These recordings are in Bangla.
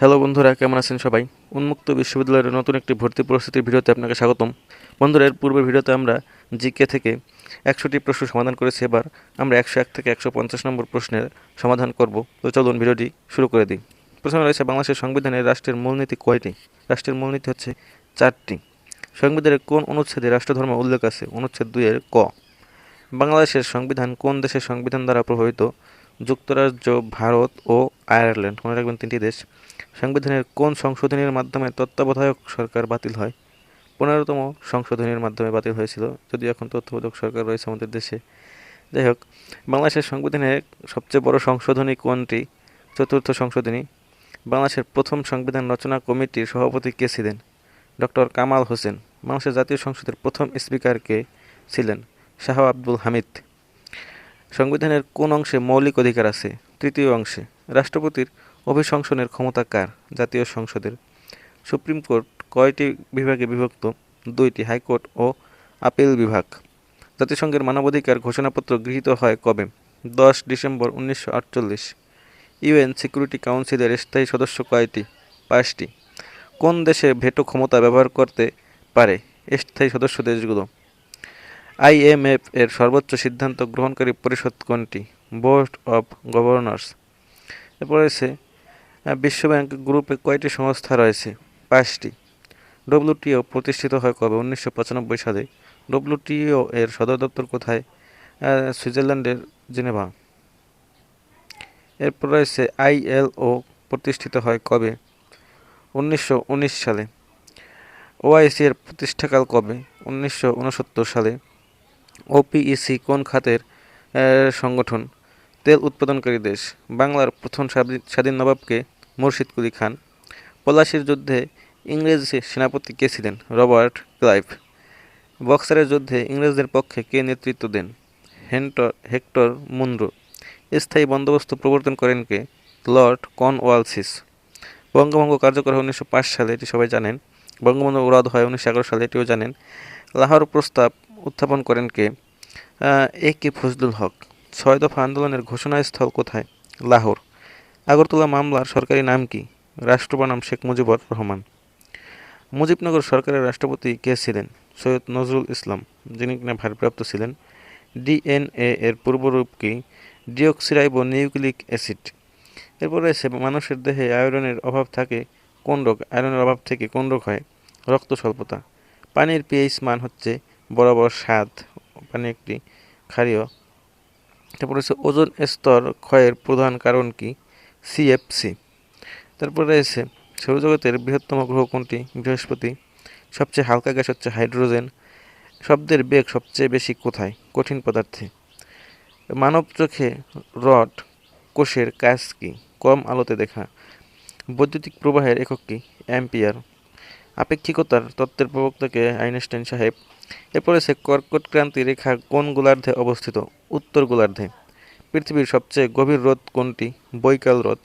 হ্যালো বন্ধুরা, কেমন আছেন সবাই? উন্মুক্ত বিশ্ববিদ্যালয়ের নতুন একটি ভর্তি পরিস্থিতির ভিডিওতে আপনাকে স্বাগতম। বন্ধুরা, এর পূর্বের ভিডিওতে আমরা জিকে থেকে একশোটি প্রশ্ন সমাধান করেছি। এবার আমরা একশো এক থেকে একশো পঞ্চাশ নম্বর প্রশ্নের সমাধান করব। তো চলুন ভিডিওটি শুরু করে দিই। প্রথমে রয়েছে বাংলাদেশের সংবিধানে রাষ্ট্রের মূলনীতি কয়টি? রাষ্ট্রের মূলনীতি হচ্ছে চারটি। সংবিধানের কোন অনুচ্ছেদে রাষ্ট্রধর্ম উল্লেখ আছে? অনুচ্ছেদ দুইয়ের ক। বাংলাদেশের সংবিধান কোন দেশের সংবিধান দ্বারা প্রভাবিত? যুক্তরাজ্য, ভারত ও আয়ারল্যান্ড, মনে রাখবেন তিনটি দেশ, সংবিধানের কোন সংশোধনীর মাধ্যমে তত্ত্বাবধায়ক সরকার বাতিল হয়? পনেরোতম সংশোধনীর মাধ্যমে বাতিল হয়েছিল, যদিও এখন তত্ত্বাবধায়ক সরকার রয়েছে আমাদের দেশে। যাই হোক, বাংলাদেশের সংবিধানের সবচেয়ে বড় সংশোধনী কোনটি? চতুর্থ সংশোধনী, বাংলাদেশের প্রথম সংবিধান রচনা কমিটির সভাপতি কে ছিলেন? ডক্টর কামাল হোসেন, বাংলাদেশের জাতীয় সংসদের প্রথম স্পিকার কে ছিলেন? শাহ আব্দুল হামিদ। সংবিধানের কোন অংশে মৌলিক অধিকার আছে? তৃতীয় অংশে, রাষ্ট্রপতির অভিশংসনের ক্ষমতা কার? জাতীয় সংসদের। সুপ্রিম কোর্ট কয়টি বিভাগে বিভক্ত? দুইটি হাইকোর্ট ও আপিল বিভাগ। জাতিসংঘের মানবাধিকার ঘোষণাপত্র গৃহীত হয় কবে? দশ ডিসেম্বর উনিশশো আটচল্লিশ। ইউএন সিকিউরিটি কাউন্সিলের স্থায়ী সদস্য কয়টি? পাঁচটি। কোন দেশে ভেটো ক্ষমতা ব্যবহার করতে পারে? স্থায়ী সদস্য দেশগুলো। আইএমএফ এর সর্বোচ্চ সিদ্ধান্ত গ্রহণকারী পরিষদ কোনটি? Board of governors. এরপর রয়েছে বিশ্বব্যাংক গ্রুপে কয়টি সংস্থা রয়েছে? পাঁচটি। ডব্লিউটিও প্রতিষ্ঠিত হয় কবে? উনিশশো পঁচানব্বই সালে। ডব্লিউটিও এর সদর দপ্তর কোথায়? সুইজারল্যান্ডের জেনেভা। এরপর রয়েছে, আইএলও প্রতিষ্ঠিত হয় কবে? উনিশশো উনিশ সালে। ওআইসি এর প্রতিষ্ঠাকাল কবে? উনিশশো উনসত্তর সালে। ওপিইসি কোন খাতের সংগঠন? তেল উৎপাদনকারী দেশ। বাংলার প্রথম স্বাধীন- নবাবকে মুর্শিদ কুলি খান। পলাশির যুদ্ধে ইংরেজ সেনাপতি কে ছিলেন? Robert Clive. বক্সারের যুদ্ধে ইংরেজদের পক্ষে কে নেতৃত্ব দেন? হেন্টর, হেক্টর মুন্ড্রো স্থায়ী বন্দোবস্ত প্রবর্তন করেন কে? লর্ড কর্নওয়ালসিস। বঙ্গভঙ্গ কার্যকর হয় উনিশশো পাঁচ সালে, এটি সবাই জানেন। বঙ্গবন্ধু রদ হয় উনিশশো এগারো সালে, এটিও জানেন। লাহোর প্রস্তাব উত্থাপন করেন কে? এ কে ফজলুল হক। ছয় দফা আন্দোলনের ঘোষণাস্থল কোথায়? লাহোর। আগরতলা মামলার সরকারি নাম কি? রাষ্ট্র বনাম শেখ মুজিবুর রহমান। মুজিবনগর সরকারের রাষ্ট্রপতি কে ছিলেন? সৈয়দ নজরুল ইসলাম, যিনি কিনা ভারপ্রাপ্ত ছিলেন। ডিএনএ এর পূর্বরূপ কি? Deoxyribonucleic acid. এরপর রয়েছে, মানুষের দেহে আয়রনের অভাব থাকে কোন রোগ? আয়রনের অভাব থেকে কোন রোগ হয়? রক্ত স্বল্পতা। পানির পিএইচ মান হচ্ছে বরাবর সাত পানি একটি ক্ষারীয়। তারপর হচ্ছে ওজন স্তর ক্ষয়ের প্রধান কারণ কি? সিএফসি তারপর রয়েছে, সৌরজগতের বৃহত্তম গ্রহ কোনটি? বৃহস্পতি। সবচেয়ে হালকা গ্যাস হচ্ছে হাইড্রোজেন। শব্দের বেগ সবচেয়ে বেশি কোথায়? কঠিন পদার্থে। মানব চোখে রড, কোষের কাজ কি? কম আলোতে দেখা। বৈদ্যুতিক প্রবাহের একক কি? অ্যাম্পিয়ার। আপেক্ষিকতার তত্ত্বের প্রবক্তাকে আইনস্টাইন সাহেব এরপর আছে কর্কট ক্রান্তি রেখা কোন গোলার্ধে অবস্থিত? উত্তর গোলার্ধে। পৃথিবীর সবচেয়ে গভীর হ্রদ কোনটি? বৈকাল হ্রদ।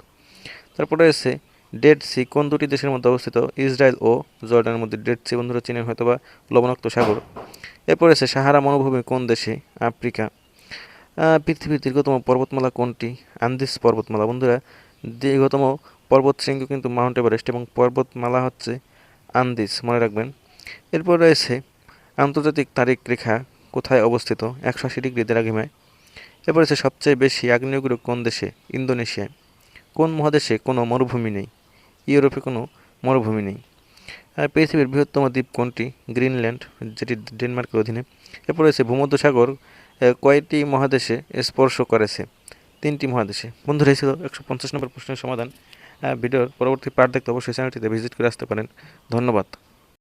তারপরে আছে ডেড সি, কোন দুটি দেশের মধ্যে অবস্থিত? ইসরায়েল ও জর্ডানের মধ্যে ডেড সি বন্ধুরা চিনেন হয়তোবা লবণাক্ত সাগর। এরপর আছে সাহারা মনোভূমি কোন দেশে? আফ্রিকা। পৃথিবীর দীর্ঘতম পর্বতমালা কোনটি? আন্দিস পর্বতমালা। বন্ধুরা, দীর্ঘতম পর্বত শৃঙ্গ কিন্তু মাউন্ট এভারেস্ট এবং পর্বতমালা হচ্ছে আন্দিস। মনে রাখবেন। এরপর রয়েছে আন্তর্জাতিক তারিখ রেখা কোথায় অবস্থিত? একশো আশি ডিগ্রি দ্রাঘিমায় এরপর রয়েছে সবচেয়ে বেশি আগ্নেয়গিরি কোন দেশে? ইন্দোনেশিয়ায়। কোন মহাদেশে কোনো মরুভূমি নেই? ইউরোপে কোনো মরুভূমি নেই। আর পৃথিবীর বৃহত্তম দ্বীপ কোনটি? গ্রিনল্যান্ড, যেটি ডেনমার্কের অধীনে। এরপর রয়েছে ভূমধ্যসাগর কয়টি মহাদেশে স্পর্শ করেছে? তিনটি মহাদেশে। বন্ধুরা, এই একশো পঞ্চাশ নম্বর প্রশ্নের সমাধান। ভিডিওর পরবর্তী পার্ট দেখতে অবশ্যই চ্যানেলটিতে ভিজিট করে আসতে পারেন। ধন্যবাদ।